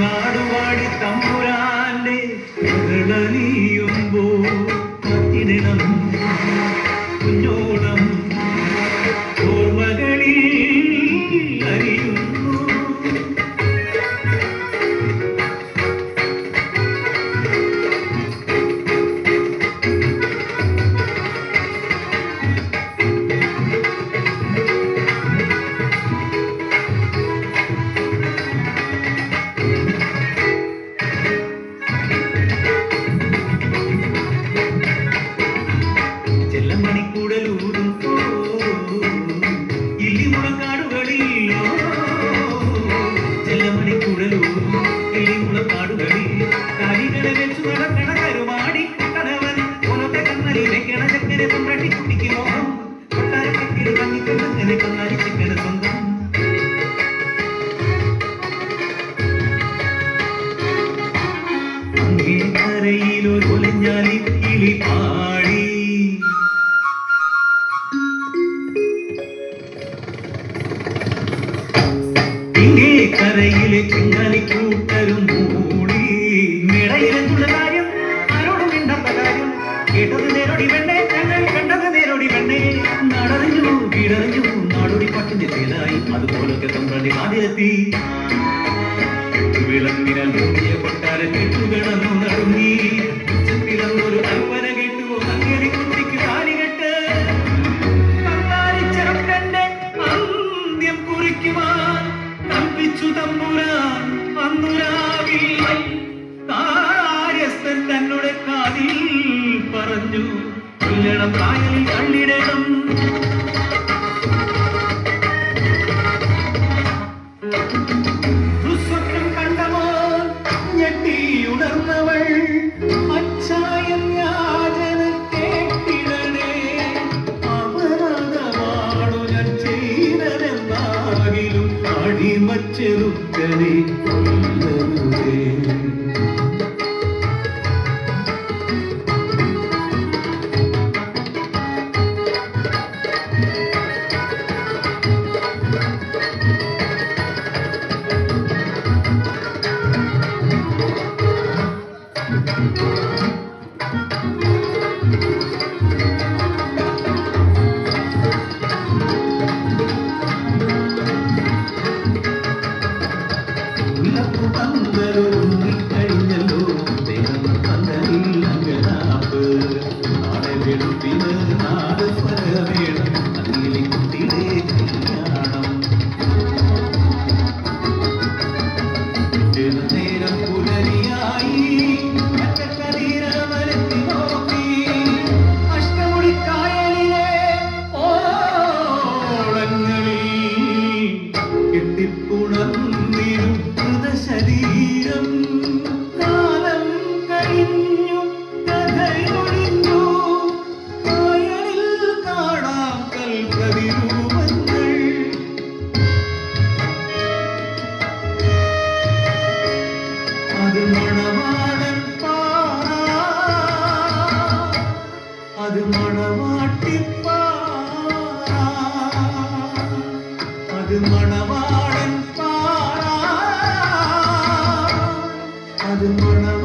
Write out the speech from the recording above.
നാടുവാടി കിളി പാടി. ഇങ്ങേ കരയിലെ ചെങ്ങാലി കൂട്ടരും മൂടി മേടയിലെന്നുള്ള കാര്യം ആരോടും മിണ്ടാത്ത കാര്യം. കേട്ടത് നേരോടി വെണ്ണേ ഞങ്ങൾ കണ്ടത് നേരോടി വെണ്ണേ നടറിഞ്ഞു കീഴറിഞ്ഞു നാടോടി പാട്ടിന്റെ ചേലായി അതുപോലൊക്കെ തമ്പ്രാണ്ടി ആദ്യത്തി വിളമ്പിനാൽ മൂടിയ കൊട്ടാര കെട്ടുകളന്നു നടുങ്ങി പറഞ്ഞു. കല്ലിടം കായലിൽ കള്ളിടണം. அது மணவாளன் பாரா. அது மணவாட்டி பாரா. அது மணவாளன் பாரா. அது மணவா